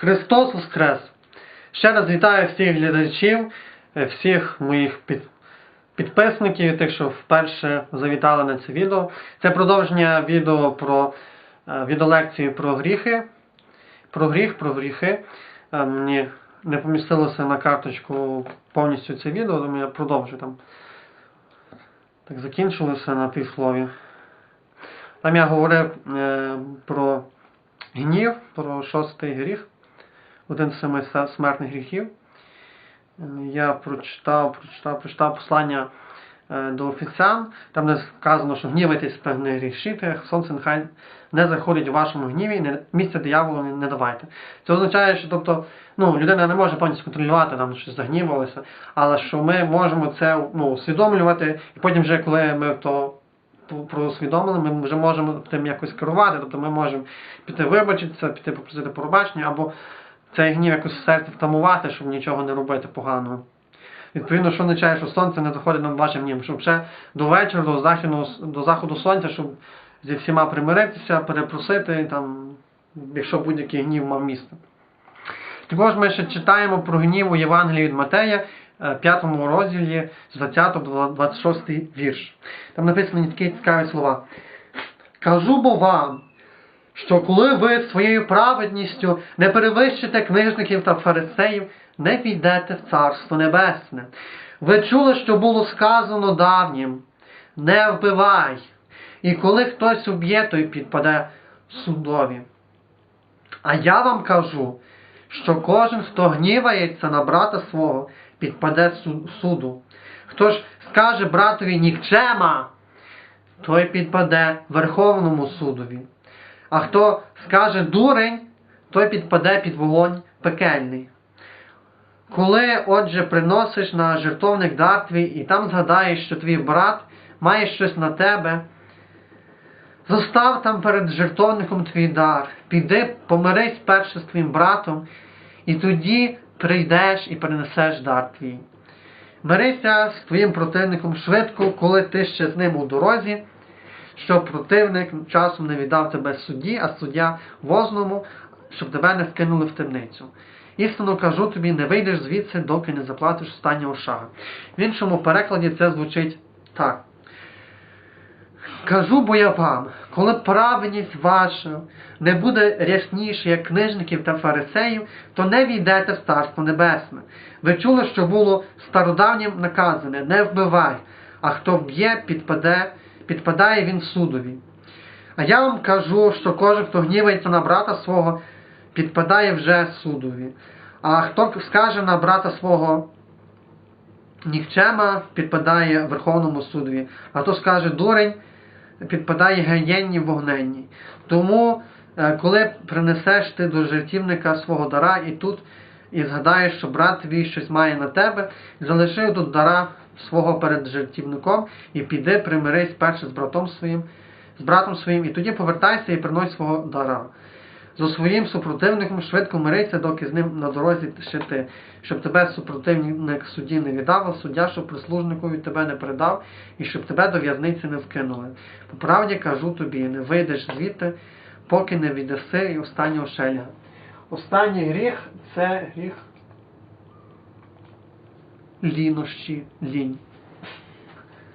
Христос Воскрес! Ще раз вітаю всіх глядачів, е, всіх моїх під, підписників, тих, що вперше завітали на це відео. Це продовження відео про е, відеолекції про гріхи. Про гріх, про гріхи. Е, Мені не помістилося на карточку повністю це відео, тому я продовжу там. Так закінчилося на півслові. Там я говорив е, про гнів, про шостий гріх, один з семи смертних гріхів. Е, Я прочитав, прочитав, прочитав послання е, до офіцян, там де сказано, що гнівайтесь не грішите, сонце нехай не заходить у вашому гніві, не, місця дияволу не, давайте. Це означає, що тобто, ну, людина не може повністю контролювати, там, що загнівалося, але що ми можемо це ну, усвідомлювати, і потім вже коли ми то про- проусвідомили, ми вже можемо тим якось керувати, тобто ми можемо піти вибачитися, піти попросити пробачення, або цей гнів якось в серці втамувати, щоб нічого не робити поганого. Відповідно, що означає, що сонце не доходить над вашим гнівом, щоб ще до вечора, до західного, до заходу сонця, щоб зі всіма примиритися, перепросити, там, якщо будь-який гнів мав місце. Також ми ще читаємо про гнів у Євангелії від Матея, е, 5 розділі з 20 до 26 вірш. Там написані такі цікаві слова. Кажу бо вам, що коли ви своєю праведністю не перевищите книжників та фарисеїв, не війдете в Царство Небесне. Ви чули, що було сказано давнім, не вбивай. І коли хтось уб'є, той підпаде судові. А я вам кажу, що кожен, хто гнівається на брата свого, підпаде суду. Хто ж скаже братові нікчема, той підпаде Верховному судові. А хто скаже дурень, той підпаде під вогонь пекельний. Коли, отже, приносиш на жертовник дар твій і там згадаєш, що твій брат має щось на тебе, зостав там перед жертовником твій дар, піди, помирись перше з твоїм братом, і тоді прийдеш і принесеш дар твій. Мирися з твоїм противником швидко, коли ти ще з ним у дорозі, щоб противник часом не віддав тебе судді, а суддя возному, щоб тебе не скинули в темницю. Істинно кажу тобі, не вийдеш звідси, доки не заплатиш останнього шага. В іншому перекладі це звучить так. Кажу бо я вам, коли праведність ваша не буде рясніша, як книжників та фарисеїв, то не війдете в Царство Небесне. Ви чули, що було стародавнім наказане, не вбивай, а хто вб'є, підпаде, підпадає він судові. А я вам кажу, що кожен, хто гнівається на брата свого, підпадає вже судові. А хто скаже на брата свого нікчема, підпадає Верховному судові, а хто скаже дурень, підпадає гієнні вогненні. Тому, е, коли принесеш ти до жертівника свого дара і тут, і згадаєш, що брат твій щось має на тебе, залиши тут дара свого перед жертівником і піди, примирись перше з братом своїм, з братом своїм, і тоді повертайся і принось свого дара. Зо своїм супротивником швидко мирися, доки з ним на дорозі ще ти, щоб тебе супротивник судді не віддав, а суддя, щоб прислужникові тебе не передав, і щоб тебе до в'язниці не вкинули. По правді кажу тобі, не вийдеш звідти, поки не віддаси і останнього шеля. Останній гріх це гріх лінощі, лінь.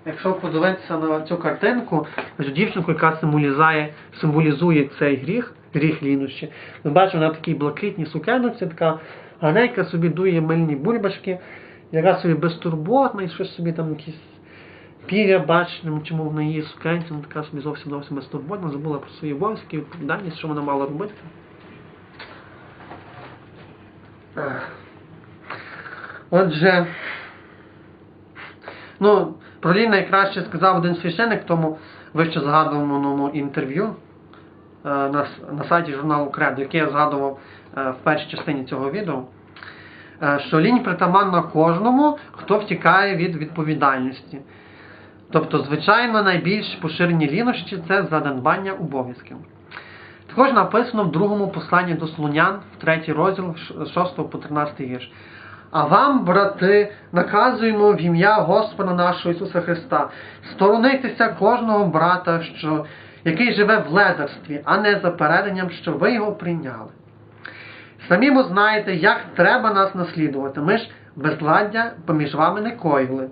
Якщо подивитися на цю картинку, ось дівчинку, яка символізує, символізує цей гріх, гріх лінощі, ми бачимо на такій блакитній сукенці, така ганейка собі дує мильні бульбашки, яка собі безтурботна і щось собі там якісь пір'я бачимо, чому в неї сукенці, вона така собі зовсім зовсім безтурботна, забула про свої обов'язки, відповідальність, що вона мала робити. Отже, ну, про Лін найкраще сказав один священник в тому вище згадуваному інтерв'ю е, на, на сайті журналу Кредо, яке я згадував е, в першій частині цього відео, е, що лінь притаманна кожному, хто втікає від відповідальності. Тобто, звичайно, найбільш поширені лінощі це занедбання обов'язків. Також написано в другому посланні до Слунян, в третій розділ, 6 по 13 вірш. А вам, брати, наказуємо в ім'я Господа нашого Ісуса Христа сторонитися кожного брата, що, який живе в ледарстві, а не за переданням, що ви його прийняли. Самі бо знаєте, як треба нас наслідувати. Ми ж безладдя поміж вами не коїли.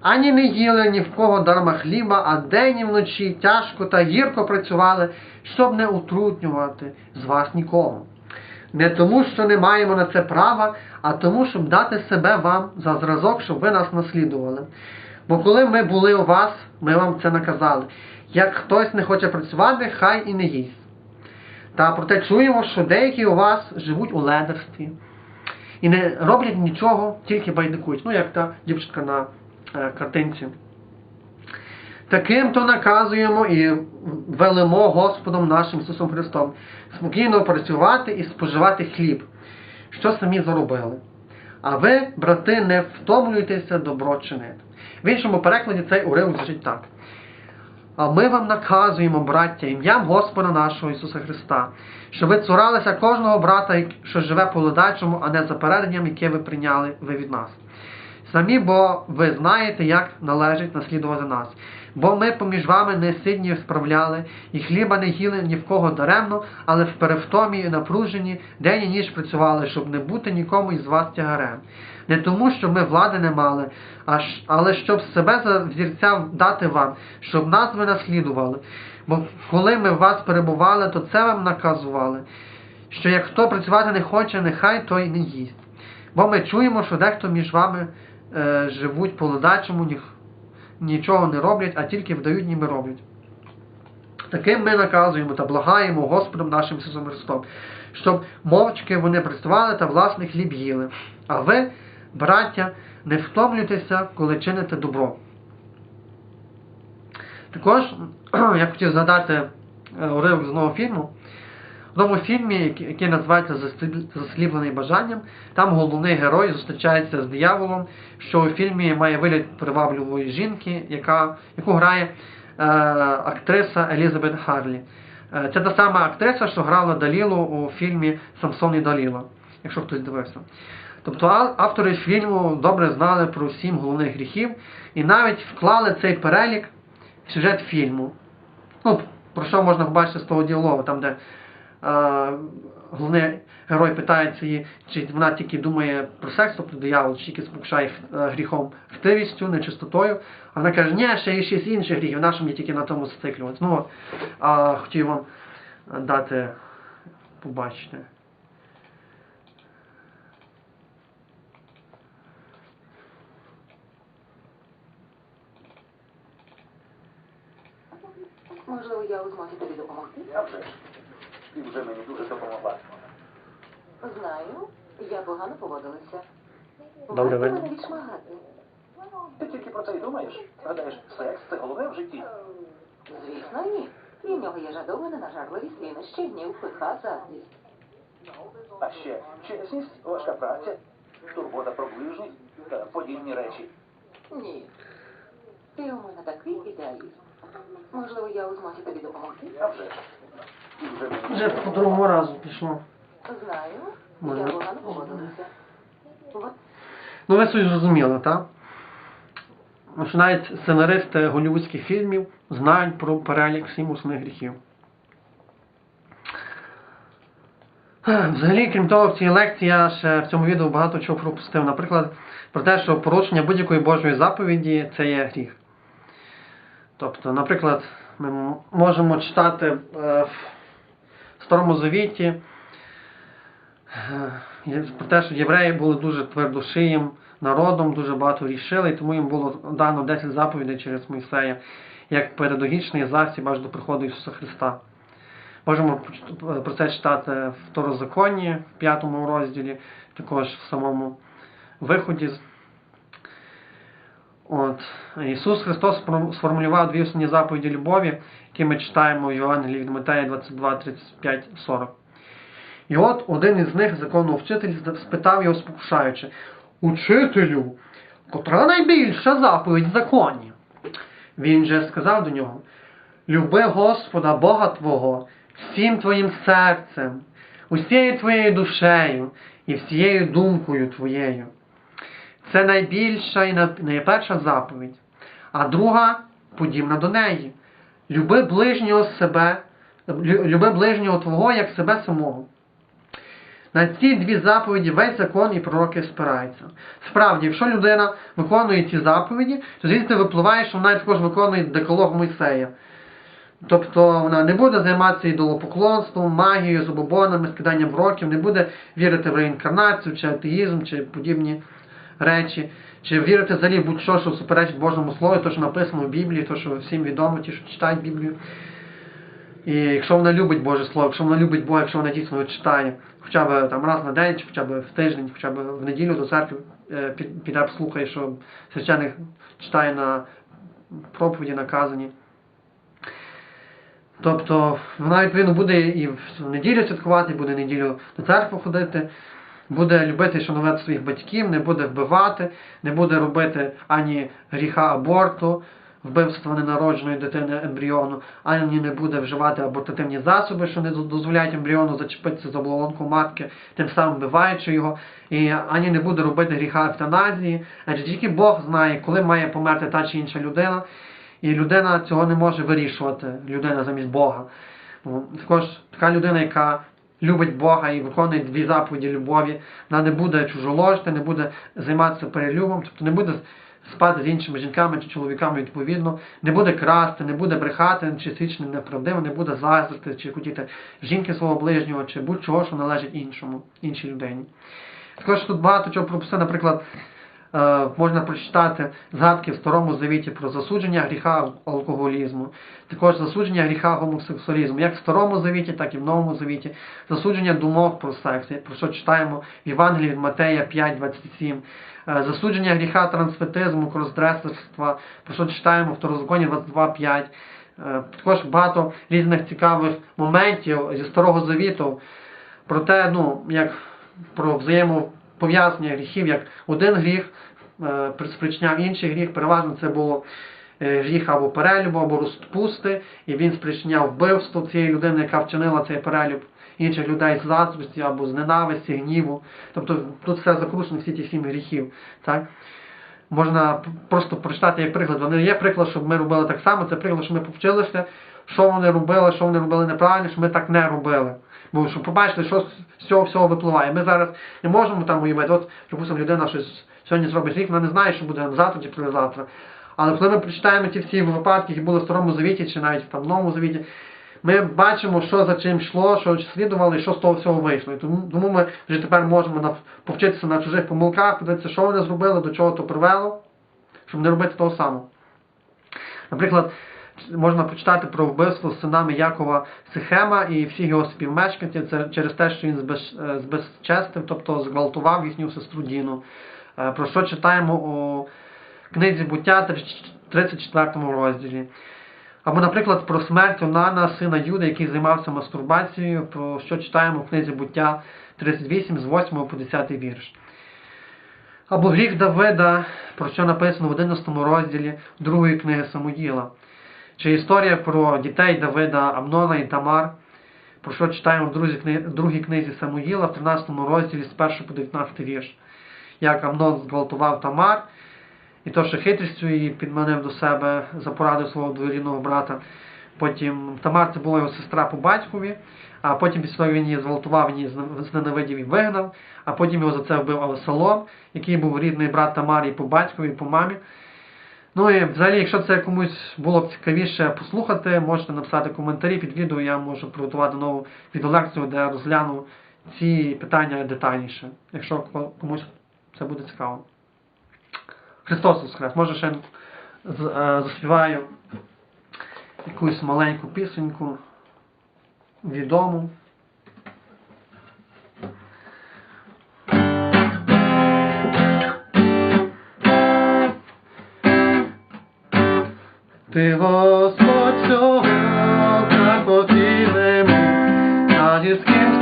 Ані не їли ні в кого дарма хліба, а день і вночі тяжко та гірко працювали, щоб не утруднювати з вас нікого. Не тому, що не маємо на це права, а тому, щоб дати себе вам за зразок, щоб ви нас наслідували. Бо коли ми були у вас, ми вам це наказали. Як хтось не хоче працювати, хай і не їсть. Та проте чуємо, що деякі у вас живуть у ледерстві і не роблять нічого, тільки байдикують. Ну, як та дівчинка на е, картинці. Таким то наказуємо і велимо Господом нашим Ісусом Христом спокійно працювати і споживати хліб, що самі заробили. А ви, брати, не втомлюйтеся добро чинити. В іншому перекладі цей уривок звучить так. А ми вам наказуємо, браття, ім'ям Господа нашого Ісуса Христа, що ви цуралися кожного брата, що живе по ледачому, а не за переданням, яке ви прийняли ви від нас. Самі, бо ви знаєте, як належить наслідувати нас. Бо ми поміж вами не сидні справляли, і хліба не їли ні в кого даремно, але в перевтомі і напруженні день і ніч працювали, щоб не бути нікому із вас тягарем. Не тому, що ми влади не мали, а ж- але щоб себе за взірця дати вам, щоб нас ви наслідували. Бо коли ми в вас перебували, то це вам наказували, що як хто працювати не хоче, нехай той не їсть. Бо ми чуємо, що дехто між вами е, живуть по ледачому, ніх, нічого не роблять, а тільки вдають, ніби роблять. Таким ми наказуємо та благаємо Господом нашим Ісусом Христом, щоб мовчки вони працювали та власний хліб їли. А ви, браття, не втомлюйтеся, коли чините добро. Також я хотів згадати е, уривок з нового фільму. Новому фільмі, який- називається «Засліп- Засліплений бажанням, там головний герой зустрічається з дияволом, що у фільмі має вигляд привабливої жінки, яка, яку грає е, актриса Елізабет Харлі. Е, це та сама актриса, що грала Далілу у фільмі Самсон і Даліла, якщо хтось дивився. Тобто автори фільму добре знали про сім головних гріхів і навіть вклали цей перелік в сюжет фільму. Ну, про що можна побачити з того діалогу, там, де головний герой питається її, чи вона тільки думає про секс, тобто диявол, чи тільки спокушає е, гріхом хтивістю, нечистотою. А вона каже, ні, ще є шість інших гріхів, нащо мені тільки на тому зациклюватися. Ну, а, хотів вам дати побачити. Можливо, я у змозі тобі допомогти? Ти вже мені дуже допомогла. Знаю, я погано поводилася. Добре, ви- мене відшмагати. Ти тільки про це й думаєш? Гадаєш, секс це головне в житті. Звісно, ні. І нього є жадовина на жарливість, лінощі, гнів, пиха, заздрість. А ще чесність, важка праця, турбота про ближніх та подібні речі. Ні. Ти у мене такий ідеаліст. Можливо, я у змозі тобі допомогти? А вже вже по другому разу пішло. Знаю, Може. я поводилася. Ну, ви суть зрозуміли, так? Що навіть сценаристи голівудських фільмів знають про перелік сім основних гріхів. Взагалі, крім того, в цій лекції я ще в цьому відео багато чого пропустив. Наприклад, про те, що порушення будь-якої Божої заповіді це є гріх. Тобто, наприклад, ми можемо читати е, Старому Завіті е, про те, що євреї були дуже твердошиїм народом, дуже багато рішили, і тому їм було дано 10 заповідей через Мойсея, як передогічний засіб аж до приходу Ісуса Христа. Можемо про це читати в Второзаконні, в п'ятому розділі, також в самому виході. От. Ісус Христос сформулював дві основні заповіді любові, які ми читаємо в Євангелії від Матея 22, 35, 40. І от один із них, законовчитель, спитав його спокушаючи, Учителю, котра найбільша заповідь в законі? Він же сказав до нього, Люби Господа Бога Твого всім твоїм серцем, усією твоєю душею і всією думкою твоєю. Це найбільша і найперша заповідь, а друга подібна до неї. Люби ближнього себе, люби ближнього Твого як себе самого. На ці дві заповіді весь закон і пророки спираються. Справді, якщо людина виконує ці заповіді, то звідти випливає, що вона також виконує деколог Мойсея. Тобто вона не буде займатися ідолопоклонством, магією, забобонами, скиданням років, не буде вірити в реінкарнацію, чи атеїзм, чи подібні речі, чи вірити взагалі в будь-що, що суперечить Божому Слову, то, що написано в Біблії, то, що всім відомо, ті, що читають Біблію. І якщо вона любить Боже Слово, якщо вона любить Бога, якщо вона дійсно його читає, хоча б там раз на день, чи хоча б в тиждень, хоча б в неділю до церкви е, піде послухає, що священик читає на проповіді наказані. Тобто вона відповідно буде і в неділю святкувати, буде неділю до церкви ходити, буде любити і шанувати своїх батьків, не буде вбивати, не буде робити ані гріха аборту, вбивства ненародженої дитини ембріону, ані не буде вживати абортативні засоби, що не дозволяють ембріону зачепитися за оболонку матки, тим самим вбиваючи його, і ані не буде робити гріха евтаназії, адже тільки Бог знає, коли має померти та чи інша людина. І людина цього не може вирішувати, людина замість Бога. Також така людина, яка любить Бога і виконує дві заповіді любові, вона не буде чужоложити, не буде займатися перелюбом, тобто не буде спати з іншими жінками чи чоловіками відповідно, не буде красти, не буде брехати, чи свідчити неправдиво, не буде заздрити, чи хотіти жінки свого ближнього, чи будь-чого, що належить іншому, іншій людині. Також тут багато чого прописано, наприклад, можна прочитати згадки в Старому Завіті про засудження гріха алкоголізму, також засудження гріха гомосексуалізму, як в Старому Завіті, так і в Новому Завіті, засудження думок про секс, про що читаємо в Євангелії від Матея 5.27, е, засудження гріха трансфетизму, кросдресерства, про що читаємо в Второзаконі 22.5. Е, Також багато різних цікавих моментів зі Старого Завіту. Про те, ну, як про взаємопов'язання гріхів, як один гріх е, спричиняв інший гріх, переважно це було е, гріх або перелюбу, або розпусти, і він спричиняв вбивство цієї людини, яка вчинила цей перелюб інших людей з заздрості або з ненависті, гніву. Тобто тут все закручено, всі ті сім гріхів. Так? Можна просто прочитати як приклад. Вони є приклад, щоб ми робили так само, це приклад, що ми повчилися, що вони робили, що вони робили неправильно, що ми так не робили. Бо щоб побачити, що з цього всього випливає. Ми зараз не можемо там уявити, от, припустимо, людина щось сьогодні зробить гріх, вона не знає, що буде завтра чи післязавтра. Але коли ми прочитаємо ті всі випадки, які були в Старому Завіті, чи навіть там, в Новому Завіті, ми бачимо, що за чим йшло, що слідувало і що з того всього вийшло. І тому, тому ми вже тепер можемо нав- повчитися на чужих помилках, подивитися, що вони зробили, до чого то привело, щоб не робити того самого. Наприклад, можна почитати про вбивство синами Якова Сихема і всіх його співмешканців це через те, що він е, збезчестив, тобто зґвалтував їхню сестру Діну. Е, Про що читаємо у книзі буття 34 розділі. Або, наприклад, про смерть Онана, сина Юда, який займався мастурбацією, про що читаємо в книзі буття 38 з 8 по 10 вірш. Або гріх Давида, про що написано в 11 розділі другої книги Самуїла. Чи історія про дітей Давида, Амнона і Тамар, про що читаємо в другій книзі, Самуїла в 13 розділі з 1 по 19 вірш. Як Амнон зґвалтував Тамар, і то, що хитрістю її підманив до себе за пораду свого двоюрідного брата. Потім Тамар це була його сестра по батькові, а потім після того він її зґвалтував, він її зненавидів і вигнав, а потім його за це вбив Авесалом, який був рідний брат Тамарі по батькові, і по мамі. Ну і взагалі, якщо це комусь було б цікавіше послухати, можете написати коментарі під відео, я можу приготувати нову відеолекцію, де розгляну ці питання детальніше, якщо комусь це буде цікаво. Христос Воскрес. Може ще е, заспіваю якусь маленьку пісеньку, відому. Ти Господь всього захотілим, а зі з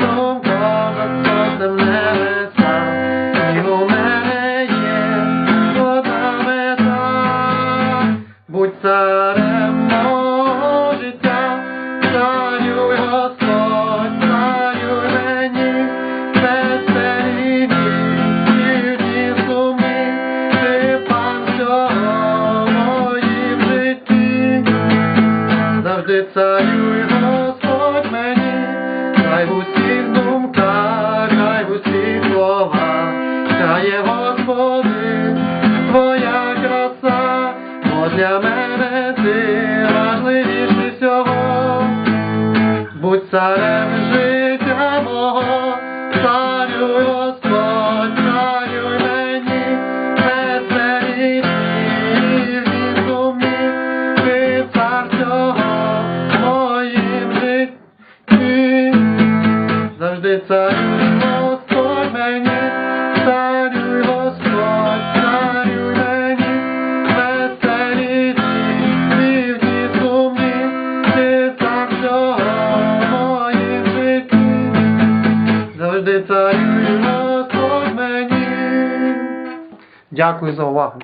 Завжди царює Господь мені, хай в усіх думках, хай в усіх словах, та є Господи, твоя краса, бо для мене ти важливіше всього, будь царем. Завжди царюй Господь мені, царюй Господь, царюй мені, веселі дівні сумні, ти сам всього в житті. Завжди царюй Господь мені. Дякую за увагу.